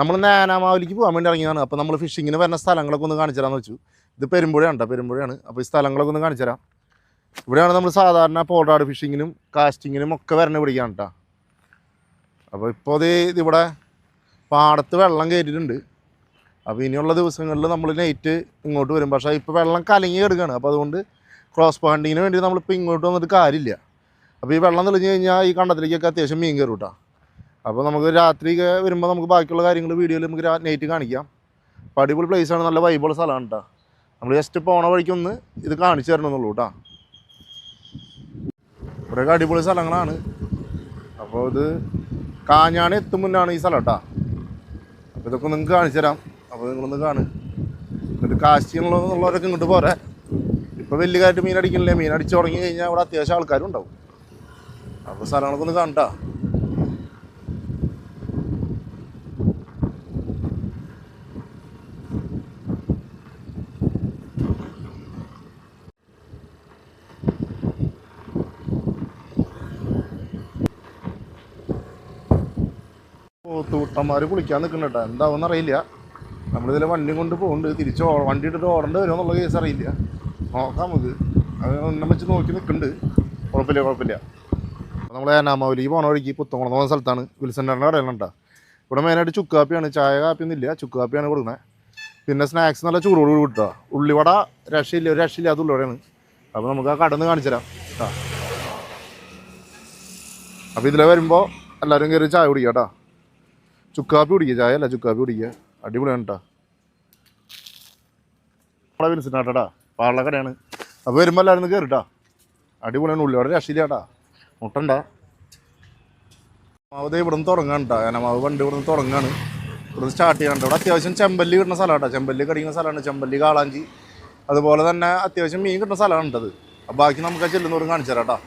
നമ്മൾ നേനാമാവിലേക്ക് പോകാൻ വേണ്ടി ഇറങ്ങിയതാണ്. അപ്പോൾ നമ്മൾ ഫിഷിങ്ങിന് വരുന്ന സ്ഥലങ്ങളൊക്കെ ഒന്ന് കാണിച്ചു തരാമെന്ന് വെച്ചു. ഇത് പെരുമ്പുഴയാണ് കേട്ടോ പെരുമ്പുഴയാണ്. അപ്പോൾ ഈ സ്ഥലങ്ങളൊക്കെ ഒന്ന് കാണിച്ചു തരാം ഇവിടെയാണ് നമ്മൾ സാധാരണ പോളാട് ഫിഷിങ്ങിനും കാസ്റ്റിങ്ങിനും ഒക്കെ വരണ പിടിക്കുകയാണ് കേട്ടോ അപ്പോൾ ഇപ്പോൾ ഇത് ഇതിവിടെ പാടത്ത് വെള്ളം കയറ്റിയിട്ടുണ്ട് അപ്പോൾ ഇനിയുള്ള ദിവസങ്ങളിൽ നമ്മൾ നൈറ്റ് ഇങ്ങോട്ട് വരും. പക്ഷേ ഇപ്പോൾ വെള്ളം കലങ്ങി കിടക്കുകയാണ് അപ്പോൾ അതുകൊണ്ട് ക്രോസ് പോയിന്റിങ്ങിന് വേണ്ടി നമ്മളിപ്പോൾ ഇങ്ങോട്ട് വന്നിട്ട് കാര്യമില്ല. അപ്പോൾ ഈ വെള്ളം തെളിഞ്ഞ് കഴിഞ്ഞാൽ ഈ കണ്ടത്തിലേക്കൊക്കെ അത്യാവശ്യം മീൻ കയറും കേട്ടോ അപ്പോൾ നമുക്ക് രാത്രി വരുമ്പോൾ നമുക്ക് ബാക്കിയുള്ള കാര്യങ്ങൾ വീഡിയോയിൽ നമുക്ക് നൈറ്റ് കാണിക്കാം. അപ്പോൾ അടിപൊളി പ്ലേസാണ് നല്ല വൈബുള്ള സ്ഥലമാണ് കേട്ടോ നമ്മൾ ജസ്റ്റ് പോണ വഴിക്കൊന്ന് ഇത് കാണിച്ചു തരണമെന്നുള്ളൂ കേട്ടോ ഇവിടെയൊക്കെ അടിപൊളി സ്ഥലങ്ങളാണ്. അപ്പോൾ ഇത് കാഞ്ഞാണി എത്തും മുന്നാണ് ഈ സ്ഥലം കേട്ടോ അപ്പോൾ ഇതൊക്കെ നിങ്ങൾക്ക് കാണിച്ചു തരാം. അപ്പോൾ നിങ്ങളൊന്ന് കാണു. എന്നിട്ട് കാശി എന്നുള്ളവരൊക്കെ ഇങ്ങോട്ട് പോരെ. ഇപ്പോൾ വലിയ കാര്യമായിട്ട് മീൻ അടിക്കണില്ലേ? മീൻ അടിച്ച് തുടങ്ങി കഴിഞ്ഞാൽ അവിടെ അത്യാവശ്യം ആൾക്കാരും ഉണ്ടാവും. അപ്പോൾ സ്ഥലങ്ങളൊക്കെ ഒന്ന് കാണട്ടാ തൂട്ടന്മാർ കുളിക്കാൻ നിൽക്കുന്നുണ്ട് എന്താവുമെന്ന് അറിയില്ല. നമ്മളിതിലെ വണ്ടി കൊണ്ട് പോകുന്നുണ്ട് തിരിച്ച് വണ്ടി ഇട്ടിട്ട് ഓടേണ്ടി വരുമോ എന്നുള്ള കേസ് അറിയില്ല. നോക്കാം നമുക്ക് അത് ഒന്നും വെച്ച് നോക്കി നിൽക്കുന്നുണ്ട്. കുഴപ്പമില്ല കുഴപ്പമില്ല. അപ്പോൾ നമ്മൾ ഏനാമാവലിക്ക് പോണ വഴിക്ക് പുത്തംകുളം പോകുന്ന സ്ഥലത്താണ് വിൽസന്റെ കടയിലാണ് കേട്ടോ. ഇവിടെ മെയിനായിട്ട് ചുക്ക് കാപ്പിയാണ് ചായ കാപ്പിയൊന്നും ഇല്ല. ചുക്ക് കാപ്പിയാണ് കൊടുക്കുന്നത് പിന്നെ സ്നാക്സ് നല്ല ചൂടോട് കൂടി കിട്ടുക ഉള്ളിവട രക്ഷയില്ല ഒരു രക്ഷയില്ലാത്ത ഉള്ളിവടയാണ്. അപ്പോൾ നമുക്ക് ആ കടന്ന് കാണിച്ചു തരാം. കേട്ടോ അപ്പോൾ ഇതിലെ വരുമ്പോൾ എല്ലാവരും കയറി ചായ കുടിക്കാം കേട്ടോ. ചുക്കാപ്പി കുടിക്കുക ചായ അല്ല ചുക്കാപ്പി കുടിക്കുക അടിപൊളിയാണ് കേട്ടോ നമ്മളെ വിളിച്ചിട്ടാട്ടാ പാളക്കടയാണ് അപ്പോൾ വരുമ്പോൾ എല്ലാവരും കയറി കയറിട്ടാ അടിപൊളിയാണ് ഉള്ളി അവിടെ രക്ഷയില്ല കേട്ടാ മുട്ടണ്ട. മാവ് ഇവിടെ ഇവിടുന്ന് തുടങ്ങാണ് കേട്ടോ ഏനമാവ് പണ്ട് ഇവിടുന്ന് തുടങ്ങാണ്. ഇവിടുന്ന് സ്റ്റാർട്ട് ചെയ്യാണ്ട് ഇവിടെ അത്യാവശ്യം ചെമ്പല്ലി കിട്ടുന്ന സ്ഥലമാണ് ചെമ്പല്ലി കടിക്കുന്ന സ്ഥലമാണ്. ചെമ്പല്ലി കാളാഞ്ചി. അതുപോലെ തന്നെ അത്യാവശ്യം മീൻ കിട്ടുന്ന സ്ഥലമാണ് ഉണ്ടത് ബാക്കി നമുക്ക് ചെല്ലുന്നവരും കാണിച്ചു തരാം കേട്ടോ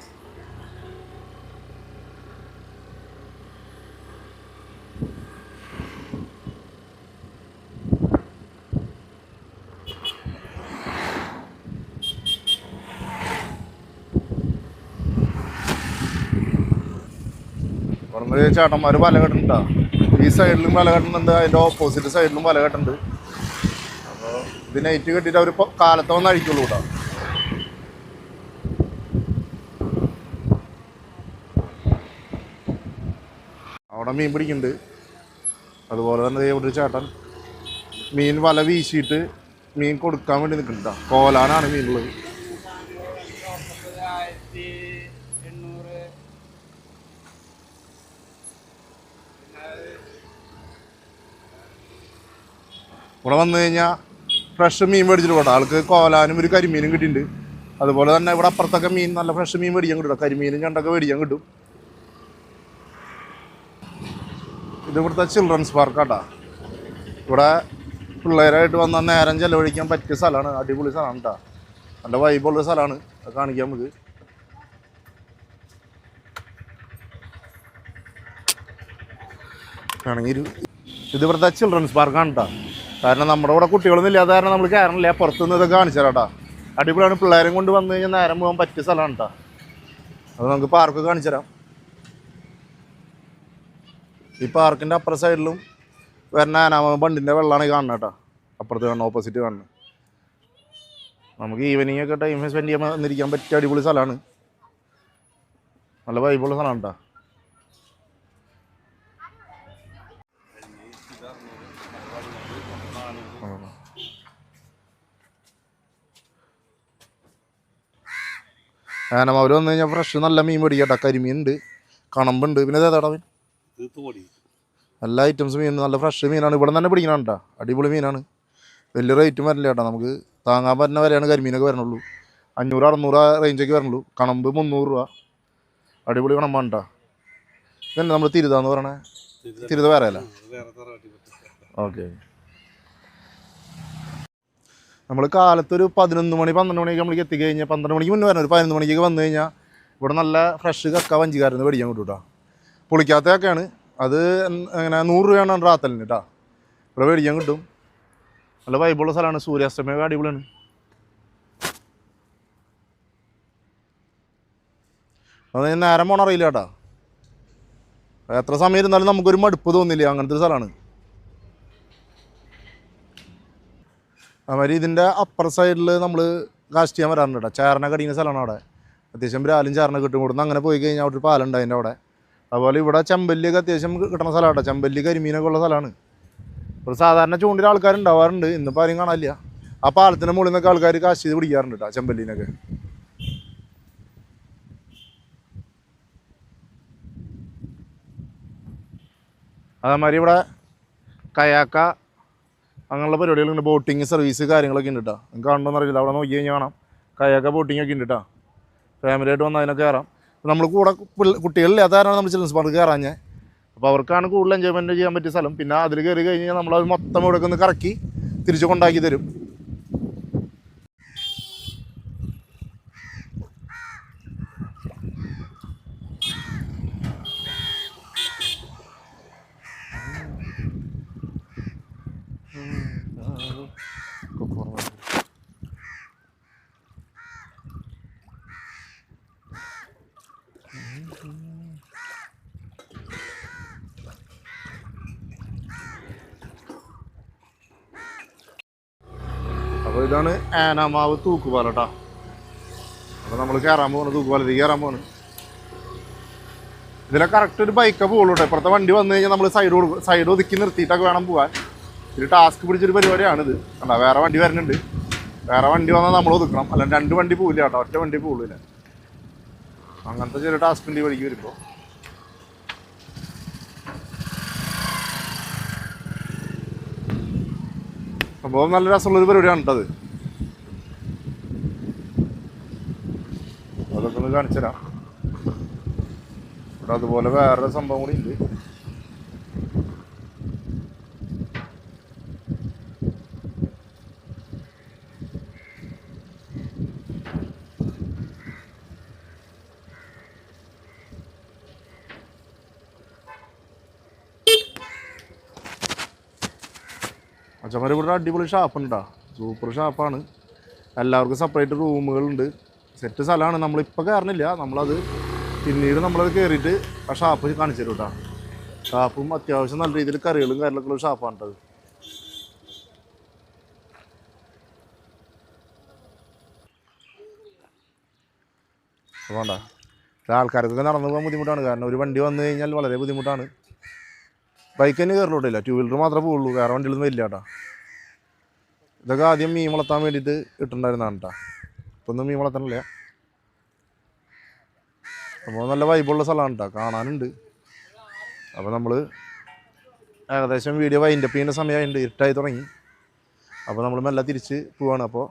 ഇവിടുന്ന് ചേട്ടന്മാർ വല കെട്ടുന്നുണ്ടാ ഈ സൈഡിലും വല കെട്ടുന്നുണ്ട് അതിന്റെ ഓപ്പോസിറ്റ് സൈഡിലും വല കെട്ടുന്നുണ്ട് അപ്പോൾ ഇത് നൈറ്റ് കെട്ടിയിട്ട് അവർ കാലത്ത് വന്ന് അഴിക്കുള്ളൂ കേട്ടോ അവിടെ മീൻ പിടിക്കുന്നുണ്ട് അതുപോലെ തന്നെ ഇവിടെ ഒരു ചേട്ടൻ മീൻ വല വീശിയിട്ട് മീൻ കൊടുക്കാൻ വേണ്ടി നിൽക്കുന്നുണ്ടാ കോലാനാണ് മീനുള്ളത്. ഇവിടെ വന്നു കഴിഞ്ഞാൽ ഫ്രഷ് മീൻ മേടിച്ചിട്ട് പോട്ടെ. ആൾക്ക് കോലാനും ഒരു കരിമീനും കിട്ടിയിട്ടുണ്ട്. അതുപോലെ തന്നെ ഇവിടെ അപ്പുറത്തൊക്കെ മീൻ നല്ല ഫ്രഷ് മീൻ മേടിക്കാൻ കിട്ടും കരിമീനും ഞണ്ടൊക്കെ മേടിക്കാൻ കിട്ടും. ഇത് ഇവിടുത്തെ ചിൽഡ്രൻസ് പാർക്കാട്ടാ ഇവിടെ പിള്ളേരായിട്ട് വന്ന നേരം ചെലവഴിക്കാൻ പറ്റിയ സ്ഥലമാണ് അടിപൊളി സ്ഥലമാണ് കേട്ടോ നല്ല വൈബുള്ള സ്ഥലമാണ് അത് കാണിക്കാം നമുക്ക്. ഇത് ഇവിടുത്തെ ചിൽഡ്രൻസ് പാർക്കാണ് കേട്ടോ കാരണം നമ്മുടെ കൂടെ കുട്ടികളൊന്നും ഇല്ലാതെ കാരണം നമ്മൾ കയറണില്ല. പുറത്തുനിന്ന് ഇതൊക്കെ കാണിച്ചാലാ അടിപൊളിയാണ്. പിള്ളേരും കൊണ്ട് വന്നു കഴിഞ്ഞാൽ നേരം പോകാൻ പറ്റിയ സ്ഥലമാണ് കേട്ടോ അത് നമുക്ക് പാർക്ക് കാണിച്ചു തരാം. ഈ പാർക്കിന്റെ അപ്പുറ സൈഡിലും വരുന്ന ആനാമ ബണ്ടിന്റെ വെള്ളമാണ് കാണുന്നത് കേട്ടോ അപ്പുറത്ത് കാണുന്നത് ഓപ്പോസിറ്റ് കാണുന്നത്. നമുക്ക് ഈവനിങ് ഒക്കെ ടൈം സ്പെൻഡ് ചെയ്യാൻ വന്നിരിക്കാൻ പറ്റിയ അടിപൊളി സ്ഥലമാണ്. നല്ല വൈബുള്ള സ്ഥലമാണ് കേട്ടോ ആനം അവർ വന്നു കഴിഞ്ഞാൽ ഫ്രഷ് നല്ല മീൻ മേടിക്കട്ടെ. കരിമീൻ ഉണ്ട് കണമ്പുണ്ട്. പിന്നെ തോടി എല്ലാ ഐറ്റംസ് മീൻ നല്ല ഫ്രഷ് മീനാണ്. ഇവിടെ തന്നെ പിടിക്കണം കേട്ടോ അടിപൊളി മീനാണ്. വലിയ റേറ്റും വരില്ല കേട്ടോ നമുക്ക്. താങ്ങാൻ പറ്റുന്ന വരെയാണ് കരിമീനൊക്കെ വരണുള്ളൂ. അഞ്ഞൂറ് അറുന്നൂറ് റേഞ്ചൊക്കെ വരണുള്ളൂ. കണമ്പ് മുന്നൂറ് രൂപ. അടിപൊളി കണമ്പാണ് കേട്ടോ ഇതന്നെ നമ്മൾ തിരുതാന്ന് പറയണേ. തിരുത വേറെ അല്ല ഓക്കെ നമ്മൾ കാലത്തൊരു പതിനൊന്ന് മണി പന്ത്രണ്ട് മണിക്ക് നമ്മൾക്ക് എത്തിക്കഴിഞ്ഞാൽ പന്ത്രണ്ട് മണിക്ക് മുന്നേ വരണം. ഒരു പതിനൊന്ന് മണിക്ക് വന്നു കഴിഞ്ഞാൽ ഇവിടെ നല്ല ഫ്രഷ് കക്ക വഞ്ചിക്കാരുന്ന് മേടിക്കാൻ കിട്ടും കേട്ടോ പുളിക്കാത്തതൊക്കെയാണ് അത് അങ്ങനെ നൂറ് രൂപയാണ് റാത്തലിന് കേട്ടോ ഇവിടെ മേടിക്കാൻ കിട്ടും. നല്ല വൈബുള്ള സ്ഥലമാണ്. സൂര്യാസ്തമയൊക്കെ അടിപൊളിയാണ്. അത് ഞാൻ നേരം പോകണം അറിയില്ല എത്ര സമയം ഇരുന്നാലും നമുക്കൊരു മടുപ്പ് തോന്നില്ല അങ്ങനത്തെ ഒരു സ്ഥലമാണ്. അതുമാതിരി ഇതിന്റെ അപ്പർ സൈഡിൽ നമ്മൾ കാസ്റ്റ് ചെയ്യാൻ വരാറുണ്ട് കേട്ടോ ചേർന കടിയുന്ന സ്ഥലമാണ് അവിടെ. അത്യാവശ്യം രാലും ചേർന കിട്ടും. കൂടുന്ന അങ്ങനെ പോയി കഴിഞ്ഞാൽ അവിടെ ഒരു പാലുണ്ട് അതിന്റെ അവിടെ. അതുപോലെ ഇവിടെ ചെമ്പല്ലിയൊക്കെ അത്യാവശ്യം കിട്ടുന്ന സ്ഥലമാണ് കേട്ടോ ചെമ്പല്ലി കരിമീനൊക്കെ ഉള്ള സ്ഥലമാണ്. ഒരു സാധാരണ ചൂണ്ടിൽ ആൾക്കാരുണ്ടാവാറുണ്ട് ഇന്നിപ്പോൾ ആരും കാണാനില്ല. ആ പാലത്തിന്റെ മുകളിൽ നിന്നൊക്കെ ആൾക്കാർ കാശ് ചെയ്ത് പിടിക്കാറുണ്ട് കേട്ടോ ചെമ്പല്ലിനൊക്കെ. അതേമാതിരി ഇവിടെ കയാക്ക അങ്ങനെയുള്ള പരിപാടികളുണ്ട് ബോട്ടിങ് സർവീസ് കാര്യങ്ങളൊക്കെ ഉണ്ട് കേട്ടോ നിങ്ങൾക്ക് കാണണമെന്ന് അറിയില്ല. അവിടെ നോക്കി കഴിഞ്ഞാൽ കാണാം. കയ്യൊക്കെ ഒക്കെ ഉണ്ട് കേട്ടോ ഫാമിലി ആയിട്ട് വന്ന് അതിനൊക്കെ കയറാം നമ്മൾ കൂടെ കുട്ടികളില്ലാത്ത കാരണമാണ് നമ്മൾ ചിൽഡ്രൻസ് പാർക്ക് കയറാഞ്ഞേ അപ്പോൾ അവർക്കാണ് കൂടുതൽ എൻജോയ്മെന്റ് ചെയ്യാൻ പറ്റിയ സ്ഥലം. പിന്നെ അതിൽ കയറി കഴിഞ്ഞ് കഴിഞ്ഞാൽ നമ്മളത് മൊത്തം ഇവിടെ ഒന്ന് കറക്കി തിരിച്ച് കൊണ്ടാക്കി തരും. അപ്പോൾ ഇതാണ് ആനമാവ് തൂക്കുപാല കേട്ടോ അപ്പോൾ നമ്മൾ കയറാൻ പോകുന്നത് തൂക്കുപാലത്തേക്ക് കയറാൻ പോകുന്നത് ഇതിലെ കറക്റ്റ് ഒരു ബൈക്കേ പോകുള്ളൂ കേട്ടോ ഇപ്പുറത്തെ വണ്ടി വന്നു കഴിഞ്ഞാൽ നമ്മൾ സൈഡ് കൊടുക്കും. സൈഡ് ഒതുക്കി നിർത്തിയിട്ടൊക്കെ വേണം പോകാൻ ഇത് ടാസ്ക് പിടിച്ചൊരു പരിപാടിയാണിത് കണ്ടോ വേറെ വണ്ടി വരുന്നുണ്ട് വേറെ വണ്ടി വന്നാൽ നമ്മൾ ഒതുക്കണം. അല്ലാണ്ട് രണ്ട് വണ്ടി പോവില്ല കേട്ടോ ഒറ്റ വണ്ടി പോകില്ല അങ്ങനത്തെ ചെറിയ ടാസ്ക് വണ്ടി വഴിക്ക് വരുമ്പോൾ സംഭവം നല്ല രസമുള്ളൊരു പരിപാടിയാണ് കേട്ടത് അതൊക്കെ ഒന്ന് കാണിച്ചു തരാം ഇവിടെ അതുപോലെ വേറൊരു സംഭവം കൂടി ഉണ്ട്. അച്ഛന്മാർ ഇവിടെ അടിപൊളി ഷാപ്പുണ്ടാ. സൂപ്പർ ഷാപ്പാണ്. എല്ലാവർക്കും സെപ്പറേറ്റ് റൂമുകളുണ്ട്. സെറ്റ് സ്ഥലമാണ്. നമ്മളിപ്പോൾ കയറണില്ല നമ്മളത് പിന്നീട് നമ്മളത് കയറിയിട്ട് ആ ഷാപ്പ് കാണിച്ചു തരും കേട്ടോ ഷാപ്പും അത്യാവശ്യം നല്ല രീതിയിൽ കറികളും കാര്യങ്ങളൊക്കെ ഉള്ള ഷാപ്പാണ് കേട്ടത് വേണ്ട. ആൾക്കാർക്കൊക്കെ നടന്നു പോകാൻ ബുദ്ധിമുട്ടാണ്. കാരണം ഒരു വണ്ടി വന്നു കഴിഞ്ഞാൽ വളരെ ബുദ്ധിമുട്ടാണ്. ബൈക്ക് തന്നെ കയറിലോട്ടില്ല ടൂ വീലർ മാത്രമേ പോകുള്ളൂ വേറെ വണ്ടികളൊന്നും ഇല്ല കേട്ടോ ഇതൊക്കെ ആദ്യം മീൻ വളർത്താൻ വേണ്ടിയിട്ട് ഇട്ടുണ്ടായിരുന്നതാണ് കേട്ടോ ഇപ്പം ഒന്നും മീൻ വളർത്തണില്ല. അപ്പോൾ നല്ല വൈബുള്ള സ്ഥലമാണ് കേട്ടോ കാണാനുണ്ട്. അപ്പോൾ നമ്മൾ ഏകദേശം വീഡിയോ വൈൻഡപ്പ് ചെയ്യുന്ന സമയമായിട്ടുണ്ട് ഇരുട്ടായി തുടങ്ങി. അപ്പോൾ നമ്മൾ മെല്ലെ തിരിച്ച് പോവാണ്. അപ്പോൾ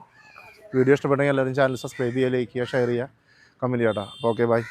വീഡിയോ ഇഷ്ടപ്പെട്ടെങ്കിൽ എല്ലാവരും ചാനൽ സബ്സ്ക്രൈബ് ചെയ്യുക ലൈക്ക് ചെയ്യുക ഷെയർ ചെയ്യുക. കമന്റ് ചെയ്യാം കേട്ടോ അപ്പോൾ ഓക്കെ ബൈ